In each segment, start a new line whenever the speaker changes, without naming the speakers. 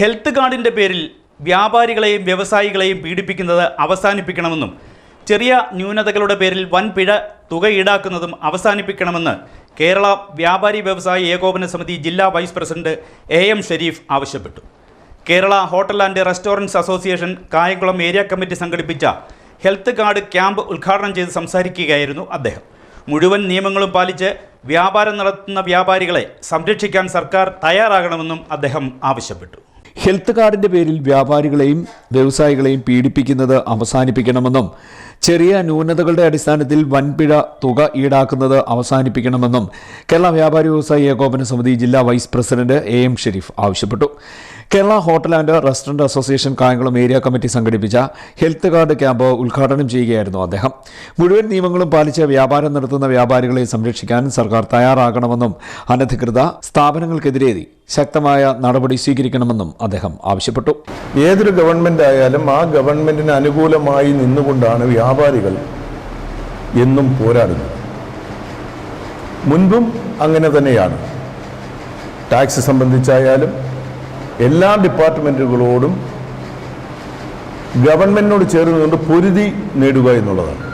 Health കാർഡിന്റെ പേരിൽ വ്യാപാരികളെയും വ്യവസായികളെയും പീഡിപ്പിക്കുന്നത് അവസാനിപ്പിക്കണമെന്നും ചെറിയ ന്യൂനതകളുടെ പേരിൽ വൻ പിഴ തുക ഈടാക്കുന്നതും അവസാനിപ്പിക്കണമെന്ന് കേരള വ്യാപാരി വ്യവസായി ഏകോപന സമിതി ജില്ലാ vice president A M Sherif ആവശ്യപ്പെട്ടു. Kerala hotel and restaurants association Kayamkulam area committee സംഘടിപ്പിച്ച ഹെൽത്ത് കാർഡ് ക്യാമ്പ് ഉദ്ഘാടനം ചെയ്ത് സംസാരിക്കുകയായിരുന്നു അദ്ദേഹം. മുഴുവൻ നിയമങ്ങളും പാലിച്ച് വ്യാപാരം നടത്തുന്ന വ്യാപാരികളെ സംരക്ഷിക്കാൻ സർക്കാർ തയ്യാറാകണമെന്നും അദ്ദേഹം ആവശ്യപ്പെട്ടു.
ഹെൽത്ത് കാർഡിന്റെ പേരിൽ വ്യാപാരികളെയും വ്യവസായികളെയും പീഡിപ്പിക്കുന്നത് അവസാനിപ്പിക്കണമെന്നും ചെറിയ ന്യൂനതകളുടെ അടിസ്ഥാനത്തിൽ വൻപിഴ തുക ഈടാക്കുന്നത് അവസാനിപ്പിക്കണമെന്നും കേരള വ്യാപാരി വ്യവസായി ഏകോപന സമിതി ജില്ലാ vice president A M Sherif ആവശ്യപ്പെട്ടു. Kerala hotel and restaurant association Kayamkulam area committee സംഘടിപ്പിച്ച ഹെൽത്ത് കാർഡ് ക്യാമ്പ് ഉദ്ഘാടനം ചെയ്യുകയായിരുന്നു അദ്ദേഹം. മുഴുവൻ നിയമങ്ങളും പാലിച്ച് വ്യാപാരം നടത്തുന്ന വ്യാപാരികളെ സംരക്ഷിക്കാൻ സർക്കാർ തയ്യാറാകണമെന്നും അനധികൃത സ്ഥാപനങ്ങൾക്കെതിരെ ശക്തമായ നടപടി സ്വീകരിക്കണമെന്നും അദ്ദേഹം ആവശ്യപ്പെട്ടു.
ഏതൊരു ഗവൺമെന്റ് ആയാലും ആ ഗവൺമെന്റിന് അനുകൂലമായി നിന്നുകൊണ്ടാണ് വ്യാപാരികൾ എന്നും പോരാടുന്നത്. മുൻപും അങ്ങനെ തന്നെയാണ്. ടാക്സ് സംബന്ധിച്ചായാലും എല്ലാ ഡിപ്പാർട്ട്മെന്റുകളോടും ഗവൺമെന്റിനോട് ചേർന്നുകൊണ്ട് പൊരുതി നേടുക എന്നുള്ളതാണ്.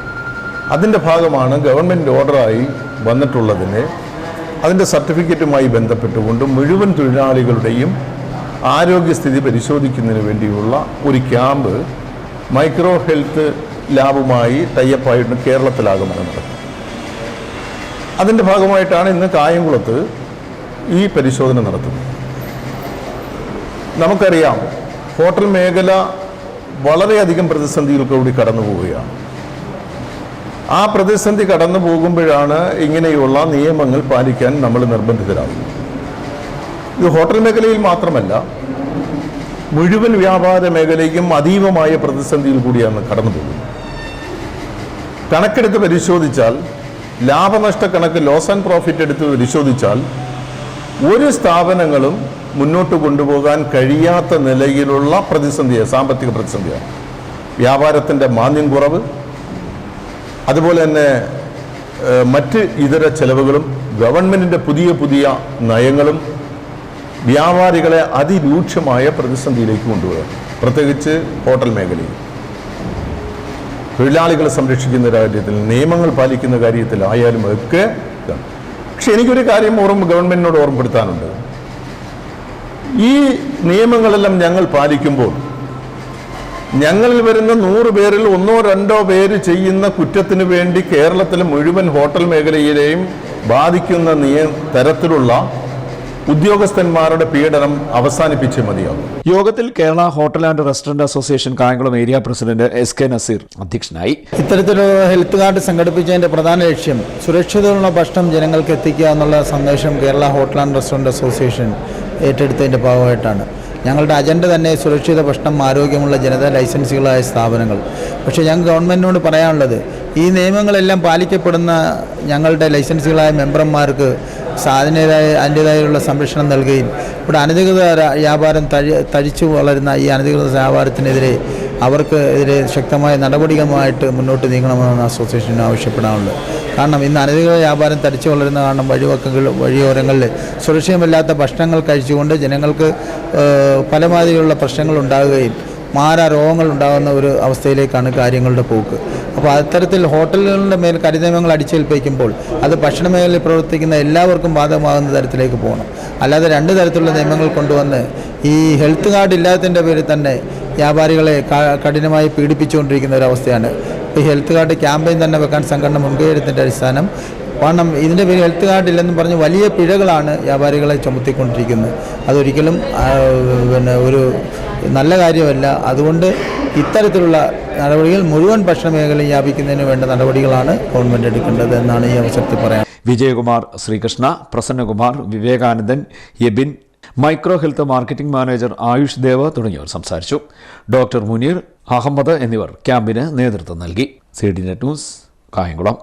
അതിന്റെ ഭാഗമാണ് ഗവൺമെന്റ് ഓർഡറായി വന്നിട്ടുള്ളതിനെ അതിന്റെ സർട്ടിഫിക്കറ്റുമായി ബന്ധപ്പെട്ടുകൊണ്ട് മുഴുവൻ തൊഴിലാളികളുടെയും ആരോഗ്യസ്ഥിതി പരിശോധിക്കുന്നതിന് വേണ്ടിയുള്ള ഒരു ക്യാമ്പ് മൈക്രോ ഹെൽത്ത് ലാബുമായി ടൈപ്പായിട്ട് കേരളത്തിലാകുമെന്ന് നടക്കും. അതിന്റെ ഭാഗമായിട്ടാണ് ഇന്ന് കായംകുളത്ത് ഈ പരിശോധന നടത്തുന്നത്. നമുക്കറിയാം ഹോട്ടൽ മേഖല വളരെയധികം പ്രതിസന്ധിയിൽ കൂടി കടന്നു പോവുകയാണ്. ആ പ്രതിസന്ധി കടന്നു പോകുമ്പോഴാണ് ഇങ്ങനെയുള്ള നിയമങ്ങൾ പാലിക്കാൻ നമ്മൾ നിർബന്ധിതരാകുന്നത് ഇത് ഹോട്ടൽ മേഖലയിൽ മാത്രമല്ല മുഴുവൻ വ്യാപാര മേഖലയ്ക്കും അതീവമായ പ്രതിസന്ധിയിൽ കൂടിയാണ് കടന്നു പോകുന്നത്. കണക്കെടുത്ത് പരിശോധിച്ചാൽ ലാഭനഷ്ട കണക്ക് ലോസ് ആൻഡ് പ്രോഫിറ്റ് എടുത്ത് പരിശോധിച്ചാൽ ഒരു സ്ഥാപനങ്ങളും മുന്നോട്ട് കൊണ്ടുപോകാൻ കഴിയാത്ത നിലയിലുള്ള പ്രതിസന്ധിയാണ് സാമ്പത്തിക പ്രതിസന്ധിയാണ് വ്യാപാരത്തിന്റെ മാന്യം കുറവ് അതുപോലെ തന്നെ മറ്റ് ഇതര ചെലവുകളും ഗവൺമെന്റിന്റെ പുതിയ പുതിയ നയങ്ങളും വ്യാപാരികളെ അതിരൂക്ഷമായ പ്രതിസന്ധിയിലേക്ക് കൊണ്ടുപോകുക പ്രത്യേകിച്ച് ഹോട്ടൽ മേഖലയിൽ. തൊഴിലാളികളെ സംരക്ഷിക്കുന്ന കാര്യത്തിൽ നിയമങ്ങൾ പാലിക്കുന്ന കാര്യത്തിലായാലും ഒക്കെ. പക്ഷെ എനിക്കൊരു കാര്യം ഓർമ്മ ഗവൺമെന്റിനോട് ഓർമ്മപ്പെടുത്താനുണ്ട്. ഈ നിയമങ്ങളെല്ലാം ഞങ്ങൾ പാലിക്കുമ്പോൾ ഞങ്ങളിൽ വരുന്ന നൂറ് പേരിൽ ഒന്നോ രണ്ടോ പേര് ചെയ്യുന്ന കുറ്റത്തിന് വേണ്ടി കേരളത്തിലെ മുഴുവൻ ഹോട്ടൽ മേഖലയിലെയും ബാധിക്കുന്ന നിയ തരത്തിലുള്ള ഉദ്യോഗസ്ഥന്മാരുടെ പീഡനം അവസാനിപ്പിച്ചേ മതിയാകും
യോഗത്തിൽ Kerala hotel and restaurant association Kayamkulam area president S K Nazeer അധ്യക്ഷനായി.
ഇത്തരത്തിലുള്ള ഹെൽത്ത് കാർഡ് സംഘടിപ്പിച്ചതിന്റെ പ്രധാന ലക്ഷ്യം സുരക്ഷിതമുള്ള ഭക്ഷണം ജനങ്ങൾക്ക് എത്തിക്കുക എന്നുള്ള സന്ദേശം Kerala hotel and restaurant association ഏറ്റെടുത്തതിന്റെ ഭാഗമായിട്ടാണ്. ഞങ്ങളുടെ അജണ്ട തന്നെ സുരക്ഷിത ഭക്ഷണം ആരോഗ്യമുള്ള ജനത ലൈസൻസുകളായ സ്ഥാപനങ്ങൾ. പക്ഷേ ഞങ്ങൾ ഗവൺമെന്റിനോട് പറയാനുള്ളത് ഈ നിയമങ്ങളെല്ലാം പാലിക്കപ്പെടുന്ന ഞങ്ങളുടെ ലൈസൻസുകളായ മെമ്പർമാർക്ക് അതിന്റേതായ അതിന്റേതായുള്ള സംരക്ഷണം നൽകുകയും ഇവിടെ അനധികൃത വ്യാപാരം തഴി തഴിച്ചു വളരുന്ന ഈ അനധികൃത വ്യാപാരത്തിനെതിരെ അവർക്ക് എതിരെ ശക്തമായ നടപടികളുമായിട്ട് മുന്നോട്ട് നീങ്ങണമെന്നാണ് അസോസിയേഷൻ ആവശ്യപ്പെടാനുള്ളത്. കാരണം ഇന്ന് അനധികൃത വ്യാപാരം തടിച്ചു വളരുന്ന കാരണം വഴിവക്കങ്ങൾ വഴിയോരങ്ങളിൽ സുരക്ഷിതമില്ലാത്ത ഭക്ഷണങ്ങൾ കഴിച്ചുകൊണ്ട് ജനങ്ങൾക്ക് പലമാതിരിയുള്ള പ്രശ്നങ്ങൾ ഉണ്ടാകുകയും മാറാ രോഗങ്ങൾ ഉണ്ടാകുന്ന ഒരു അവസ്ഥയിലേക്കാണ് കാര്യങ്ങളുടെ പോക്ക്. അപ്പോൾ അത്തരത്തിൽ ഹോട്ടലുകളുടെ മേൽ കരിനിയമങ്ങൾ അടിച്ചേൽപ്പിക്കുമ്പോൾ അത് ഭക്ഷണ മേഖലയിൽ പ്രവർത്തിക്കുന്ന എല്ലാവർക്കും ബാധകമാകുന്ന തരത്തിലേക്ക് പോകണം. അല്ലാതെ രണ്ട് തരത്തിലുള്ള നിയമങ്ങൾ കൊണ്ടുവന്ന് ഈ ഹെൽത്ത് കാർഡ് ഇല്ലാത്തതിന്റെ പേരിൽ തന്നെ വ്യാപാരികളെ കഠിനമായി പീഡിപ്പിച്ചുകൊണ്ടിരിക്കുന്ന ഒരു അവസ്ഥയാണ് ഈ ഹെൽത്ത് കാർഡ് ക്യാമ്പയിൻ തന്നെ വെക്കാൻ സംഘടന മുൻകൈ എടുത്തതിന്റെ അടിസ്ഥാനം കാരണം ഇതിന്റെ പേര് ഹെൽത്ത് കാർഡ് ഇല്ലെന്ന് പറഞ്ഞ് വലിയ പിഴകളാണ് വ്യാപാരികളെ ചുമത്തിക്കൊണ്ടിരിക്കുന്നത്. അതൊരിക്കലും പിന്നെ ഒരു നല്ല കാര്യമല്ല. അതുകൊണ്ട് ഇത്തരത്തിലുള്ള നടപടികൾ മുഴുവൻ ഭക്ഷണ മേഖലയിൽ വ്യാപിക്കുന്നതിന് വേണ്ട നടപടികളാണ് ഗവൺമെന്റ് എടുക്കേണ്ടത് എന്നാണ് ഈ അവസരത്തിൽ പറയാൻ.
Vijayakumar Sreekrishna Prasannakumar Vivekanandan Ebin micro health marketing manager Ayush Deva തുടങ്ങിയവർ സംസാരിച്ചു. ഡോക്ടർ മുനീർ അഹമ്മദ് എന്നിവർ ക്യാമ്പിന് നേതൃത്വം നൽകി. C D net news Kayamkulam.